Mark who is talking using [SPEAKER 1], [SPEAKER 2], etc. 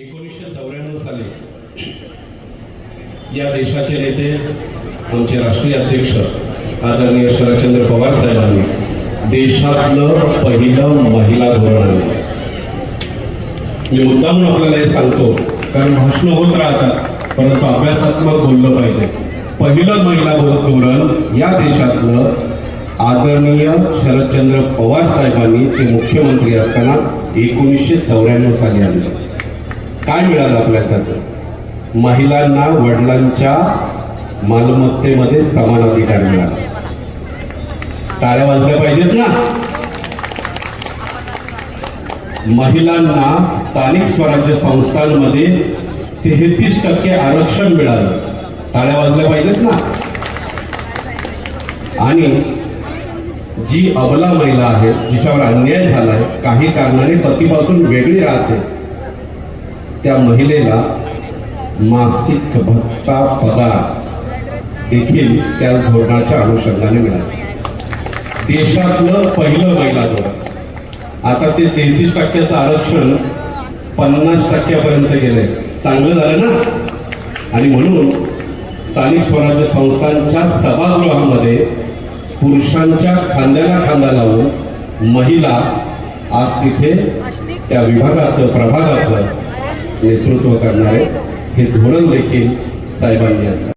[SPEAKER 1] एकोणीसशे चौऱ्याण्णव साली या देशाचे नेते आमचे राष्ट्रीय अध्यक्ष आदरणीय शरदचंद्र पवार साहेबांनी देशातलं पहिलं महिला धोरण आणलं. मी मुद्दाम आपल्याला हे सांगतो कारण भाषण होत राहतात परंतु अभ्यासात्मक बोललं पाहिजे. पहिलं महिला धोरण या देशातलं आदरणीय शरदचंद्र पवार साहेबांनी ते मुख्यमंत्री असताना एकोणीसशे चौऱ्याण्णव साली आणलं. काय मिळालं आपल्या त्यात महिलांना वडिलांच्या मालमत्तेमध्ये समान अधिकार मिळाला. टाळ्या वाजल्या पाहिजेत ना? महिलांना स्थानिक स्वराज्य संस्थांमध्ये तेहतीस टक्के आरक्षण मिळालं. टाळ्या वाजल्या पाहिजेत ना? आणि जी अबला महिला आहे जिच्यावर अन्याय झालाय काही कारणाने पतीपासून वेगळी राहते. त्या महिलेला मासिक भत्ता पगार देखील त्या धोरणाच्या अनुषंगाने मिळाला. देशातलं पहिलं महिला धोरण. आता ते तेहतीस टक्क्याचं आरक्षण पन्नास टक्क्यापर्यंत गेलंय. चांगलं झालं ना? आणि म्हणून स्थानिक स्वराज्य संस्थांच्या सभागृहामध्ये पुरुषांच्या खांद्याला खांदा लावून महिला आज तिथे त्या विभागाचं प्रभागाचं नेतृत्व करणारे हे धोरण देखील साहेबांनी आणलं.